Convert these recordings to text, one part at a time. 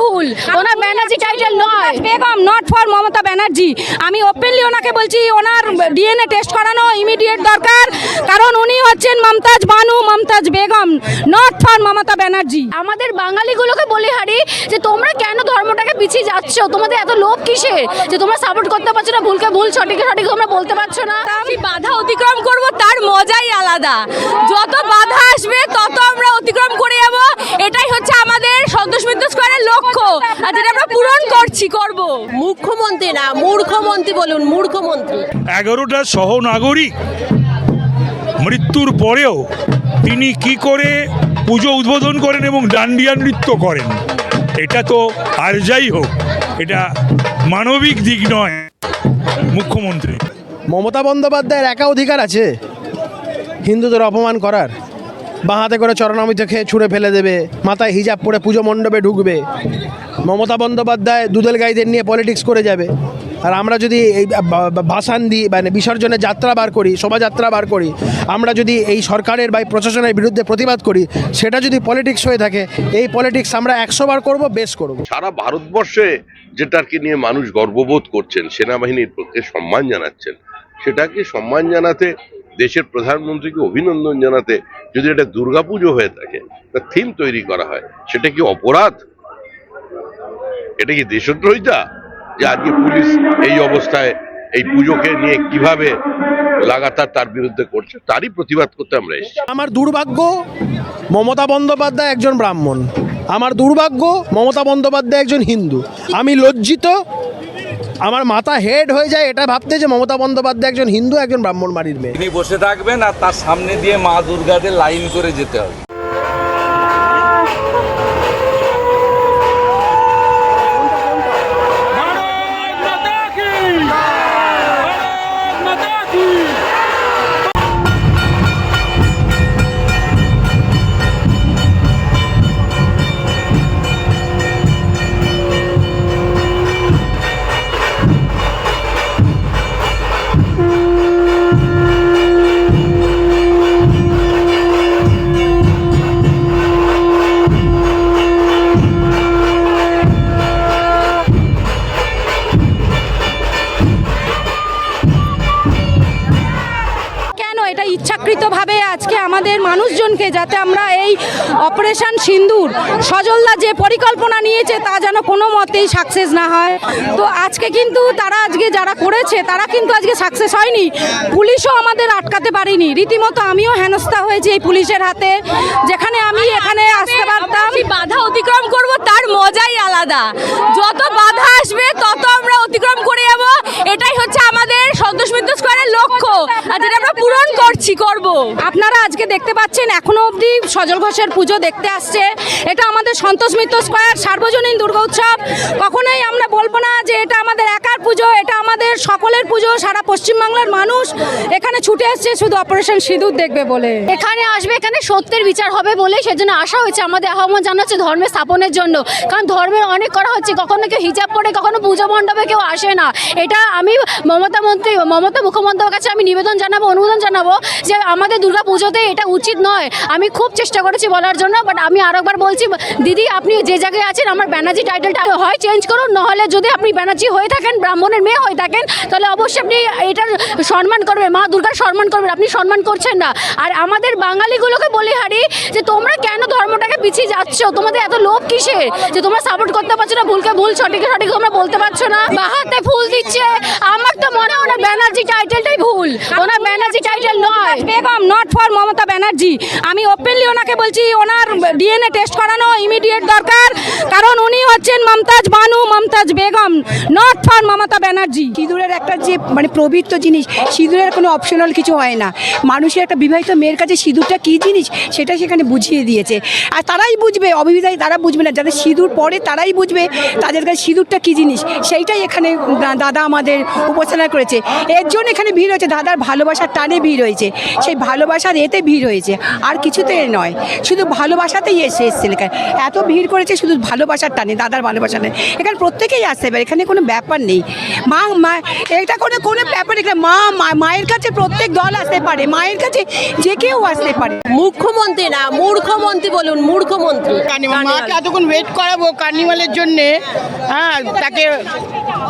ভুল। ওনার ব্যানার্জি টাইটেল নয় Begum not for Mamata Banerjee আমি ওপেনলি ওনাকে বলছি ওনার ডিএনএ টেস্ট করানো ইমিডিয়েট দরকার। কারণ উনি হচ্ছেন মমতাজ বানু মমতাজ বেগম নট ফর মমতা ব্যানার্জি আমাদের বাঙালিগুলোকে বলি হারি যে তোমরা কেন ধর্মটাকে পিছিয়ে যাচ্ছ? তোমাদের এত লোভ কিসের? যে তোমরা সাপোর্ট করতে পারছ না ভুলকে ভুল সঠিক সঠিক তোমরা বলতে পারছ না। আমি বাধা অতিক্রম করব তার মজাই আলাদা। যত বাধা আসবে তত আমরা অতিক্রম করে যাব। এটাই হচ্ছে আমাদের সন্তোষ মিত্র স্কোয়ারের লক্ষ্য। আর যেটা আমরা পূরণ করছি করব। মুখ্যমন্ত্রী না মূর্খমন্ত্রী বলুন মূর্খমন্ত্রী। এগারোটা সহনাগরিক মৃত্যুর পরেও তিনি কি করে পুজো উদ্বোধন করেন এবং ডান্ডিয়া নৃত্য করেন এটা তো আর যাই হোক এটা মানবিক দিক নয় মুখ্যমন্ত্রী। মমতা বন্দ্যোপাধ্যায়ের একা অধিকার আছে হিন্দুদের অপমান করার। বাঁ হাতে করে চরণামিতে খেয়ে ছুঁড়ে ফেলে দেবে। মাথায় হিজাব পরে পুজো মণ্ডপে ঢুকবে। মমতা বন্দ্যোপাধ্যায় দুধেল গাইদের নিয়ে পলিটিক্স করে যাবে। আর আমরা যদি এই ভাসান দিই মানে বিসর্জনের যাত্রা বার করি, শোভাযাত্রা বার করি, আমরা যদি এই সরকারের বা প্রশাসনের বিরুদ্ধে প্রতিবাদ করি, সেটা যদি পলিটিক্স হয়ে থাকে, এই পলিটিক্স আমরা একশো বার করব, বেশ করব। সারা ভারতবর্ষে যেটাকে নিয়ে মানুষ গর্ববোধ করছেন, সেনাবাহিনীর প্রতি সম্মান জানাচ্ছেন, সেটাকে সম্মান জানাতে দেশের প্রধানমন্ত্রীকে অভিনন্দন জানাতে যদি এটা দুর্গাপুজো হয়ে থাকে তা থিম তৈরি করা হয়, সেটা কি অপরাধ? এটা কি দেশদ্রোহিতা? যে আজকে পুলিশ এই অবস্থায় এই পুজোকে নিয়ে কীভাবে লাগাতার তার বিরুদ্ধে করছে, তারই প্রতিবাদ করতে আমরা এসেছি। আমার দুর্ভাগ্য, মমতা বন্দ্যোপাধ্যায় একজন ব্রাহ্মণ। আমার দুর্ভাগ্য, মমতা বন্দ্যোপাধ্যায় একজন হিন্দু। আমি লজ্জিত আমার মাথা হেড হয়ে যায়, এটা ভাবতে যে মমতা বন্দ্যোপাধ্যায় একজন হিন্দু, একজন ব্রাহ্মণ বাড়ির মেয়ে। তিনি বসে থাকবেন আর তার সামনে দিয়ে মা দুর্গাদের লাইন করে যেতে হবে। মানুষজনকে যাতে আমরা এই অপারেশন সিন্দুর। সজলদা যে পরিকল্পনা নিয়েছে তা যেন কোনো মতেই সাকসেস না হয়। তো আজকে কিন্তু তারা আজকে যারা করেছে তারা কিন্তু আজকে সাকসেস হয়নি। পুলিশও আমাদের আটকাতে পারিনি। রীতিমতো আমিও হেনস্থা হয়েছি এই পুলিশের হাতে। যেখানে আমি এখানে আসতে পারতাম। বাধা অতিক্রম করব তার মজাই আলাদা। যত বাধা আসবে তত আমরা অতিক্রম করে যাব। এটাই হচ্ছে আমাদের সন্তোষ মিত্র স্কোয়ারের লক্ষ্য। আর যেটা আমরা পূরণ করছি করব। আপনারা আজকে দেখতে পাচ্ছেন এখনও অবধি সজল ঘোষের পুজো দেখতে আসছে, এটা আমাদের সন্তোষ মিত্র স্কোয়ার, সার্বজনীন দুর্গা উৎসব। কখনোই আমরা বলব না যে এটা আমাদের একার পুজো, এটা আমাদের সকলের পুজো, সারা পশ্চিমবাংলার মানুষ এখানে ছুটে আসছে শুধু অপারেশন সিঁদুর দেখবে বলে। এখানে আসবে, এখানে সত্যের বিচার হবে বলেই সেজন্য আসা হয়েছে আমাদের আহ্বান জানাচ্ছে ধর্মের স্থাপনের জন্য। কারণ ধর্মের অনেক করা হচ্ছে, কখনো কেউ হিজাব পরে, কখনো পুজো মণ্ডপে কেউ আসে না। এটা আমি মমতা মন্ত্রী, মমতা মুখ্যমন্ত্রীর কাছে আমি নিবেদন জানাব, অনুমোদন জানাব যে আমাদের দুর্গা পুজোতে এটা উচিত নয়। আমি খুব চেষ্টা করেছি বলার জন্য। বাট আমি আরেকবার বলছি, দিদি আপনি যে জায়গায় আছেন, আমার ব্যানার্জি টাইটেলটা হয় চেঞ্জ করুন, নহলে যদি আপনি ব্যানার্জি হয়ে থাকেন, ব্রাহ্মণের মেয়ে হয়ে থাকেন, তাহলে অবশ্যই আপনি এটার সম্মান করবেন, মা দুর্গার সম্মান করবেন, আপনি সম্মান করছেন না। আর আমাদের বাঙালিগুলোকে বলি, হারি, যে তোমরা কেন ধর্মটাকে পিছিয়ে যাচ্ছ? তোমাদের এত লোভ কিসের যে তোমরা সাপোর্ট করতে পারছ না, ভুলকে ভুল সঠিক সঠিক তোমরা বলতে পারছ না। বাহাতে ফুল দিচ্ছে, আমার তো মনে হয় ব্যানার্জি টাইটেলটাই ভুল। ওনার ব্যানার্জি টাইটেল নয়। Begum not for Mamata Banerjee. আমি ওপেনলি ওনাকে বলছি, ওনার ডিএনএ টেস্ট করানো ইমিডিয়েট দরকার। কারণ উনি হচ্ছেন মমতাজ বানু, মমতাজ বেগম নট ফর মমতা ব্যানার্জি। সিঁদুরের একটা যে মানে পবিত্র জিনিস, সিঁদুরের কোনো অপশনাল কিছু হয় না। মানুষের একটা বিবাহিত মেয়ের কাছে সিঁদুরটা কী জিনিস, সেটা সেখানে বুঝিয়ে দিয়েছে। আর তারাই বুঝবে, অবিবাহিত তারা বুঝবে না। যাদের সিঁদুর পরে তারাই বুঝবে তাদের কাছে সিঁদুরটা কী জিনিস, সেইটাই এখানে দাদা আমাদের উপাসনা করেছে। এর জন্য এখানে ভিড় হয়েছে। দাদার ভালোবাসার টানে ভিড় হয়েছে। সেই ভালোবাসার এতে ভিড় হয়েছে। আর কিছুতে নয়। শুধু ভালোবাসাতেই এসে এসছে এখানে। এত ভিড় করেছে শুধু ভালোবাসার টানে দাদার ভালোবাসা নেই এখানে প্রত্যেকেই আসতে পারে এখানে কোনো ব্যাপার নেই। মা মা এটা কোনো কোনো ব্যাপার এখানে মা মায়ের কাছে প্রত্যেক দল আসতে পারে মায়ের কাছে যে কেউ আসতে পারে। মুখ্যমন্ত্রী না মূর্খমন্ত্রী বলুন মূর্খমন্ত্রী। মাকে এতক্ষণ ওয়েট করাবো কার্নিভালের জন্যে। হ্যাঁ তাকে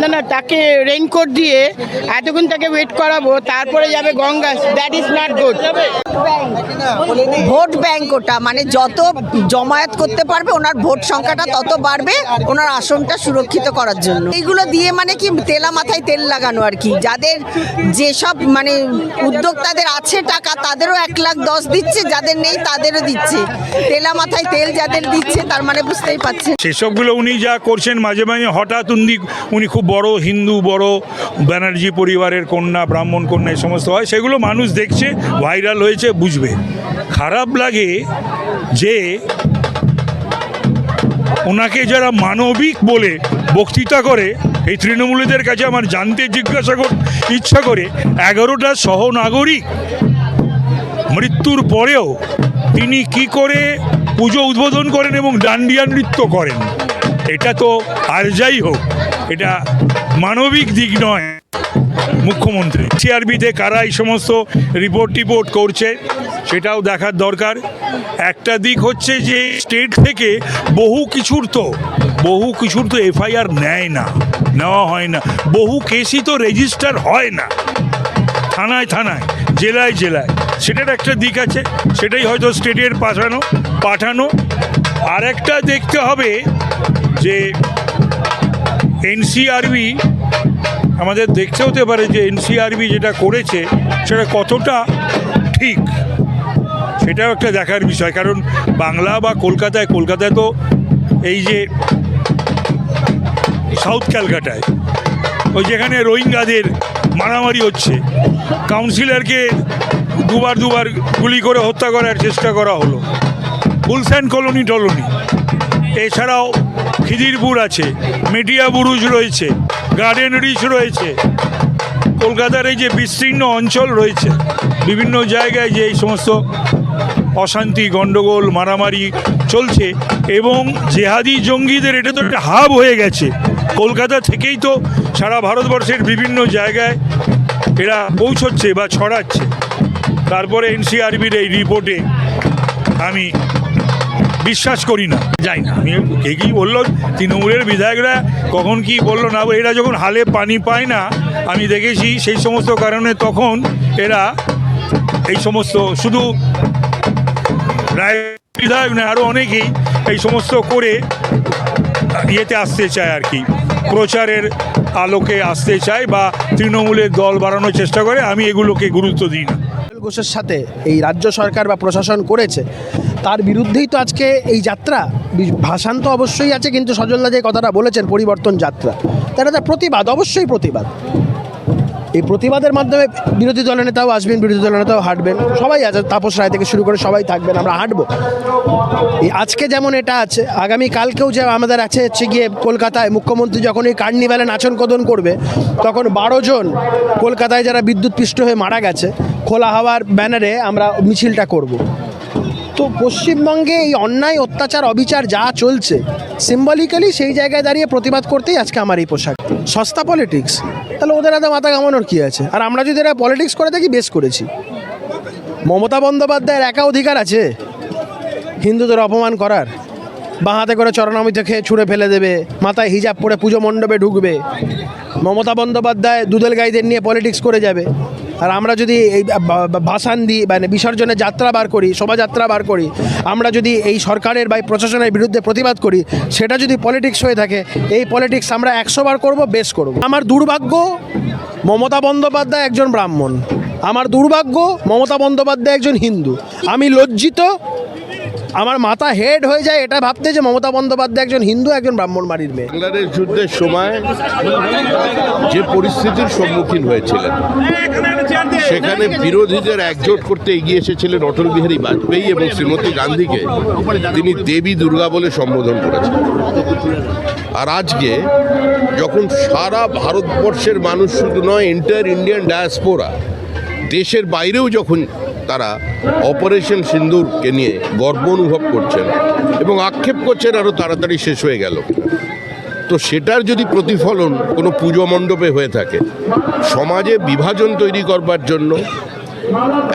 না না তাকে রেইনকোট দিয়ে এতক্ষণ তাকে ওয়েট করাবো তারপরে যাবে Ganga. That is not good vote bank ওটা মানে যত জমায়েত করতে পারবে, ওনার ভোট সংখ্যাটা তত বাড়বে ওনার আসনটা সুরক্ষিত করার জন্য। এইগুলো দিয়ে মানে কি, তেলা মাথায় তেল লাগানো আর কি। যাদের যেসব মানে উদ্যোক্তাদের আছে টাকা, তাদেরও এক লাখ দশ দিচ্ছে, যাদের নেই তাদেরও দিচ্ছে। তেলা মাথায় তেল যাদের দিচ্ছে, তার মানে বুঝতেই পারছেন সেসবগুলো উনি যা করছেন, মাঝে মাঝে হঠাৎ উনি উনি খুব বড় হিন্দু, বড় ব্যানার্জি পরিবারের কন্যা, ব্রাহ্মণ কন্যা, এই সমস্ত হয়, সেগুলো মানুষ দেখছে, ভাইরাল হয়েছে, বুঝবে। খারাপ লাগে যে ওনাকে যারা মানবিক বলে বক্তৃতা করে, এই তৃণমূলীদের কাছে আমার জানতে জিজ্ঞাসা কর, ইচ্ছা করে, এগারোটা সহনাগরিক মৃত্যুর পরেও তিনি কি করে পুজো উদ্বোধন করেন এবং ডান্ডিয়া নৃত্য করেন? এটা তো আর যাই হোক, এটা মানবিক দিক নয়। মুখ্যমন্ত্রী। সিআরবিতে কারা এই সমস্ত রিপোর্ট টিপোর্ট করছে, সেটাও দেখার দরকার। একটা দিক হচ্ছে যে স্টেট থেকে বহু কিছুর তো, বহু কিছুর তো এফআইআর নেয় না, নেওয়া হয় না। বহু কেসই তো রেজিস্টার হয় না। থানায় থানায়, জেলায় জেলায়। সেটার একটা দিক আছে, সেটাই হয়তো স্টেটের পাঠানো পাঠানো। আরেকটা দেখতে হবে যে, এনসিআরবি আমাদের দেখতে হতে পারে যে এনসিআরবি যেটা করেছে, সেটা কতটা ঠিক, সেটাও একটা দেখার বিষয়। কারণ বাংলা বা কলকাতায় কলকাতায় তো এই যে সাউথ ক্যালকাটায় ওই যেখানে রোহিঙ্গাদের মারামারি হচ্ছে কাউন্সিলরকে দুবার দুবার গুলি করে হত্যা করার চেষ্টা করা হলো। গুলশান কলোনি টলোনি এছাড়াও খিদিরপুর আছে মেটিয়া বুরুজ রয়েছে গার্ডেন রিচ রয়েছে। কলকাতার এই যে বিস্তীর্ণ অঞ্চল রয়েছে, বিভিন্ন জায়গায় যে এই সমস্ত অশান্তি গণ্ডগোল মারামারি চলছে এবং জেহাদি জঙ্গিদের, এটা তো একটা হাব হয়ে গেছে। কলকাতা থেকেই তো সারা ভারতবর্ষের বিভিন্ন জায়গায় এরা পৌঁছচ্ছে বা ছড়াচ্ছে। তারপরে এনসিআরবির এই রিপোর্টে আমি বিশ্বাস করি না। যাই না। আমি কে কী বলল, তৃণমূলের বিধায়করা কখন কি বলল না, এরা যখন হালে পানি পায় না, আমি দেখেছি সেই সমস্ত কারণে তখন এরা এই সমস্ত শুধু রায় বিধায়ক না আরও অনেকেই এই সমস্ত করে ইয়েতে আসতে চায় আর কি, প্রচারের আলোকে আসতে চায় বা তৃণমূলের দল বাড়ানোর চেষ্টা করে, আমি এগুলোকে গুরুত্ব দিই না। ঘোষের সাথে এই রাজ্য সরকার বা প্রশাসন করেছে, তার বিরুদ্ধেই তো আজকে এই যাত্রা। ভাষান তো অবশ্যই আছে, কিন্তু সজলদা যে কথাটা বলেছেন, পরিবর্তন যাত্রা, তারা তার প্রতিবাদ, অবশ্যই প্রতিবাদ। এই প্রতিবাদের মাধ্যমে বিরোধী দলের নেতাও আসবেন, বিরোধী দলের নেতাও হাঁটবেন, সবাই আছে, তাপস রায় থেকে শুরু করে সবাই থাকবেন, আমরা হাঁটবো। এই আজকে যেমন এটা আছে, আগামী কালকেও যে আমাদের আছে হচ্ছে গিয়ে কলকাতায় মুখ্যমন্ত্রী যখন এই কার্নিভ্যালে নাচন কদন করবে, তখন বারো জন কলকাতায় যারা বিদ্যুৎ পৃষ্ঠ হয়ে মারা গেছে খোলা হওয়ার ব্যানারে আমরা মিছিলটা করব। তো পশ্চিমবঙ্গে এই অন্যায়, অত্যাচার, অবিচার যা চলছে সিম্বলিক্যালি সেই জায়গায় দাঁড়িয়ে প্রতিবাদ করতেই আজকে আমার এই পোশাক। সস্তা পলিটিক্স তাহলে ওদের হাতে মাথা কামানোর কী আছে? আর আমরা যদি এরা পলিটিক্স করে থাকি, বেশ করেছি। মমতা বন্দ্যোপাধ্যায়ের একা অধিকার আছে? হিন্দুদের অপমান করার? বাঁ হাতে করে চরণামিত খেয়ে ছুঁড়ে ফেলে দেবে, মাথায় হিজাব পরে পুজো মণ্ডপে ঢুকবে। মমতা বন্দ্যোপাধ্যায় দুধেল গাইদের নিয়ে পলিটিক্স করে যাবে। আর আমরা যদি এই ভাসান দিই মানে বিসর্জনের যাত্রা বার করি, শোভাযাত্রা বার করি, আমরা যদি এই সরকারের বা প্রশাসনের বিরুদ্ধে প্রতিবাদ করি, সেটা যদি পলিটিক্স হয়ে থাকে, এই পলিটিক্স আমরা একশো বার করব, বেশ করব। আমার দুর্ভাগ্য, মমতা বন্দ্যোপাধ্যায় একজন ব্রাহ্মণ। আমার দুর্ভাগ্য, মমতা বন্দ্যোপাধ্যায় একজন হিন্দু। আমি লজ্জিত আমার মাথা হেড হয়ে যায়, এটা ভাবতে যে মমতা বন্দ্যোপাধ্যায় একজন হিন্দু, একজন ব্রাহ্মণ বাড়ির মেয়ে। বাংলাদেশ যুদ্ধের সময় যে পরিস্থিতির সম্মুখীন হয়েছিলেন, সেখানে বিরোধীদের একজোট করতে এগিয়ে এসেছিলেন অটল বিহারী বাজপেয়ী এবং শ্রীমতী গান্ধীকে। তিনি দেবী দুর্গা বলে সম্বোধন করেছেন। আর আজকে যখন সারা ভারতবর্ষের মানুষ শুধু নয় এন্টায়ার ইন্ডিয়ান ডায়াসপোরা দেশের বাইরেও যখন তারা অপারেশন সিন্দুরকে নিয়ে গর্ব অনুভব করছেন এবং আক্ষেপ করছেন আরও তাড়াতাড়ি শেষ হয়ে গেল তো সেটার যদি প্রতিফলন কোনো পুজো মণ্ডপে হয়ে থাকে, সমাজে বিভাজন তৈরি করবার জন্য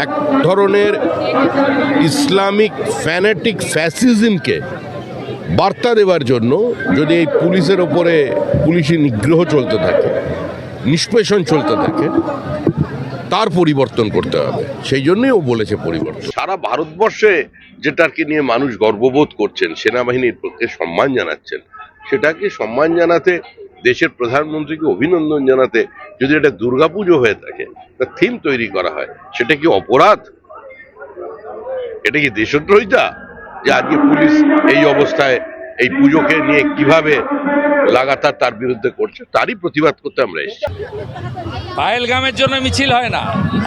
এক ধরনের ইসলামিক ফ্যানেটিক ফ্যাসিজমকে বার্তা দেওয়ার জন্য যদি এই পুলিশের ওপরে পুলিশি নিগ্রহ চলতে থাকে, নিষ্পেষণ চলতে থাকে তার পরিবর্তন করতে হবে। সেই জন্যই ও বলেছে পরিবর্তন। সারা ভারতবর্ষে যেটাকে নিয়ে মানুষ গর্ববোধ করছেন, সেনাবাহিনীর প্রতি সম্মান জানাচ্ছেন, সেটাকে সম্মান জানাতে, দেশের প্রধানমন্ত্রীকে অভিনন্দন জানাতে যদি এটা দুর্গাপুজো হয়ে থাকে তার থিম তৈরি করা হয়, সেটা কি অপরাধ? এটা কি দেশদ্রোহিতা? যে আজকে পুলিশ এই অবস্থায় এই পুজোকে নিয়ে কীভাবে লাগাতার তার বিরুদ্ধে করছে তারই প্রতিবাদ করতে আমরা এসেছি। পায়েলগামের জন্য মিছিল হয় না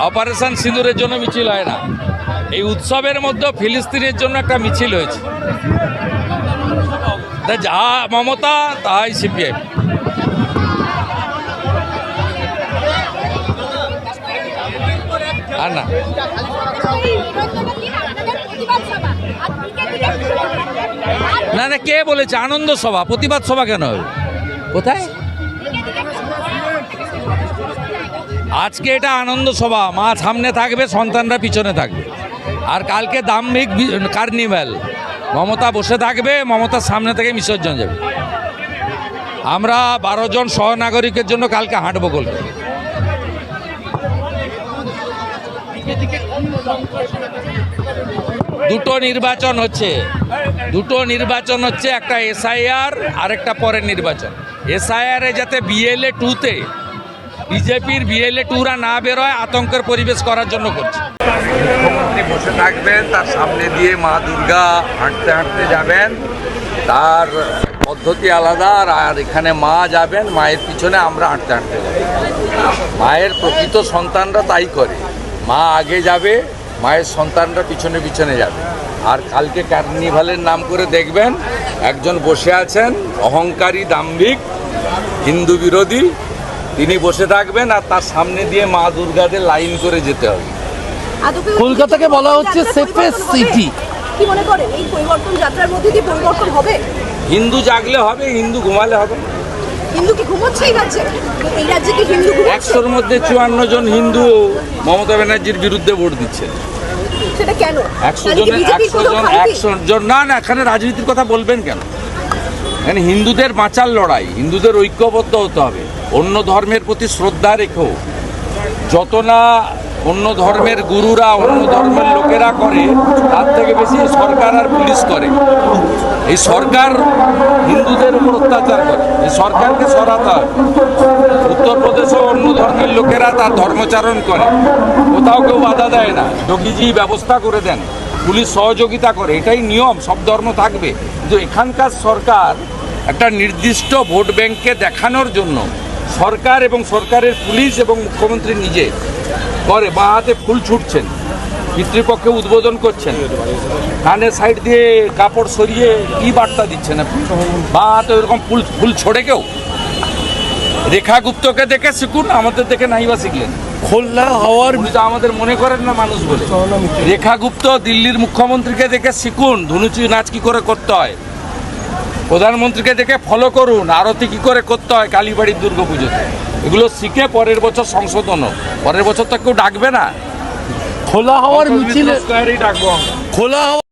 অপারেশন সিঁদুরের জন্য মিছিল হয় না। এই উৎসবের মধ্যে ফিলিস্তিনের জন্য একটা মিছিল হয়েছে। যা মমতা তাই সিপিএম। আর না। না না, কে বলেছে? আনন্দ সভা, প্রতিবাদ সভা কেন কোথায়? আজকে এটা আনন্দ সভা, মা সামনে থাকবে, সন্তানরা পিছনে থাকবে। আর কালকে দাম্ভিক কার্নিভ্যাল, মমতা বসে থাকবে, মমতার সামনে থেকে বিসর্জন যাবে। আমরা বারো জন সহনাগরিকের জন্য কালকে হাঁটবো কলকাতা দুটো নির্বাচন হচ্ছে। দুটো নির্বাচন হচ্ছে, একটা এসআইআর আর একটা পরের নির্বাচন। এসআইআর যাতে বিএলএ টুতে বিজেপির বিএলএ টুরা না বেরোয়, আতঙ্কের পরিবেশ করার জন্য করছে। বসে থাকবেন, তার সামনে দিয়ে মা দুর্গা হাঁটতে হাঁটতে যাবেন। তার পদ্ধতি আলাদা আর এখানে মা যাবেন, মায়ের পিছনে আমরা হাঁটতে হাঁটতে যাব। মায়ের প্রকৃত সন্তানরা তাই করে। মা আগে যাবে মায়ের সন্তানরা পিছনে পিছনে যাবে। আর কালকে কার্নিভালের নাম করে দেখবেন একজন বসে আছেন অহংকারী দাম্ভিক হিন্দু বিরোধী। তিনি বসে থাকবেন আর তার সামনে দিয়ে মা দুর্গাদের লাইন করে যেতে হবে। কলকাতাকে বলা হচ্ছে সেফেস্ট সিটি। কি মনে করেন? এই পরিবর্তন যাত্রার মধ্যে কি পরিবর্তন হবে? হিন্দু জাগলে হবে হিন্দু ঘুমালে হবে। না। হিন্দু কি ঘুমোচ্ছে এই রাজ্যে? এই রাজ্যে কি হিন্দু একশোর মধ্যে চুয়ান্ন জন হিন্দু মমতা ব্যানার্জির বিরুদ্ধে ভোট দিচ্ছেন সেটা কেন? একশো জনের একশো জন একশো জন না না এখানে রাজনীতির কথা বলবেন কেন? এখানে হিন্দুদের বাঁচার লড়াই হিন্দুদের ঐক্যবদ্ধ হতে হবে। অন্য ধর্মের প্রতি শ্রদ্ধা রেখেও যত না অন্য ধর্মের গুরুরা, অন্য ধর্মের লোকেরা করে, তার থেকে বেশি সরকার আর পুলিশ করে। এই সরকার হিন্দুদের উপর অত্যাচার করে। এই সরকারকে সরাতে হবে উত্তরপ্রদেশেও অন্য ধর্মের লোকেরা তার ধর্মচারণ করে। কোথাও কেউ বাধা দেয় না। যোগীজি ব্যবস্থা করে দেন। পুলিশ সহযোগিতা করে। এটাই নিয়ম। সব ধর্ম থাকবে। কিন্তু এখানকার সরকার একটা নির্দিষ্ট ভোট ব্যাংককে দেখানোর জন্য সরকার এবং সরকারের পুলিশ এবং মুখ্যমন্ত্রী নিজে করে বাঁ হাতে ফুল ছুটছেন পিতৃপক্ষে উদ্বোধন করছেন। কানের সাইড দিয়ে কাপড় সরিয়ে কি বার্তা দিচ্ছেন আপনি? বাঁ হাতে ওরকম ফুল ফুল ছড়ে কেউ? রেখা গুপ্তকে দেখে শিখুন আমাদের দেখে নাইবা শিখলেন। খোলা হওয়ার আমাদের মনে করেন না মানুষ বলে। রেখা গুপ্ত দিল্লির মুখ্যমন্ত্রীকে দেখে শিখুন ধনুচি নাচ কি করে করতে হয়। প্রধানমন্ত্রীকে দেখে ফলো করুন। আরতি কি করে করতে হয় কালীবাড়ির দুর্গা পুজোতে? এগুলো শিখে পরের বছর সংশোধন হোক। পরের বছর তো কেউ ডাকবে না। খোলা হওয়ার মিছিল ডাকবো খোলা হওয়া